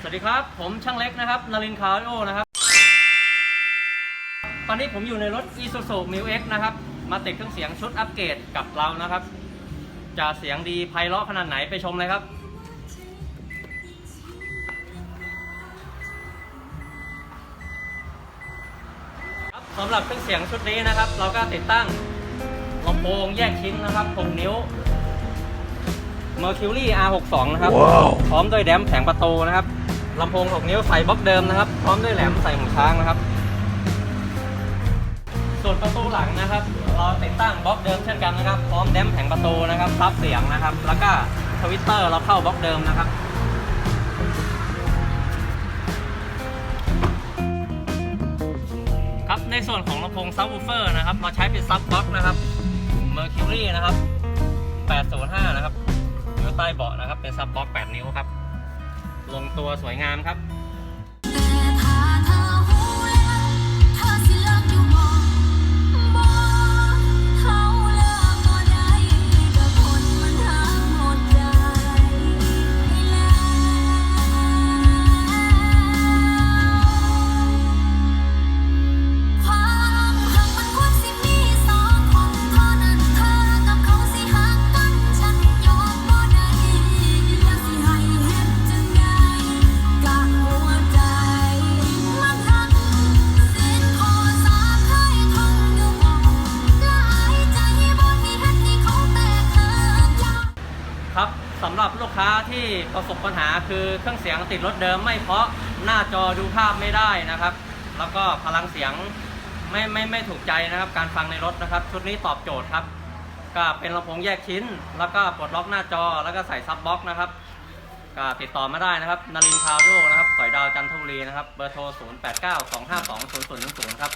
สวัสดีครับ ผมช่างเล็กนะครับนารินทร์คาร์โอนะครับ ตอนนี้ผมอยู่ในรถ Isuzu m i x นะครับ มาติดเครื่องเสียงชุดอัปเกรดกับเรานะครับ จะเสียงดีไพเราะขนาดไหนไปชมเลยครับครับสำหรับเครื่องเสียงชุดนี้นะครับ เราก็ติดตั้งลำโพงแยกชิ้นนะครับ6นิ้ว Mercury R62 นะครับ พร้อมด้วยแดมป์แผงประตูนะครับลำโพง 6 นิ้วใส่บล็อกเดิมนะครับ พร้อมด้วยแหลมใส่หูช้างนะครับ ส่วนประตูหลังนะครับ เราติดตั้งบล็อกเดิมเช่นกันนะครับ พร้อมแดมป์แผงประตูนะครับซับเสียงนะครับ แล้วก็ทวิตเตอร์เราเข้าบล็อกเดิมนะครับครับในส่วนของลำโพงซับวูเฟอร์นะครับ เราใช้เป็นซับบล็อกนะครับ Mercury นะครับ 805 นะครับอยู่ ใต้เบาะนะครับ เป็นซับบล็อก 8 นิ้วครับ ลงตัวสวยงามครับ สำหรับลูกค้าที่ประสบปัญหาคือเครื่องเสียงติดรถเดิมไม่เพราะหน้าจอดูภาพไม่ได้นะครับ แล้วก็พลังเสียงไม่ไม่ไม่ถูกใจนะครับ การฟังในรถนะครับ ชุดนี้ตอบโจทย์ครับ ก็เป็นลำโพงแยกชิ้น แล้วก็ปลดล็อกหน้าจอแล้วก็ใส่ซับบล็อกนะครับก็ติดต่อมาได้นะครับนารินทร์คาวโดนะครับสอยดาวจันทบุรีนะครับเบอร์โทร 0 8 9 2 5 2 0 0 1 0ครับ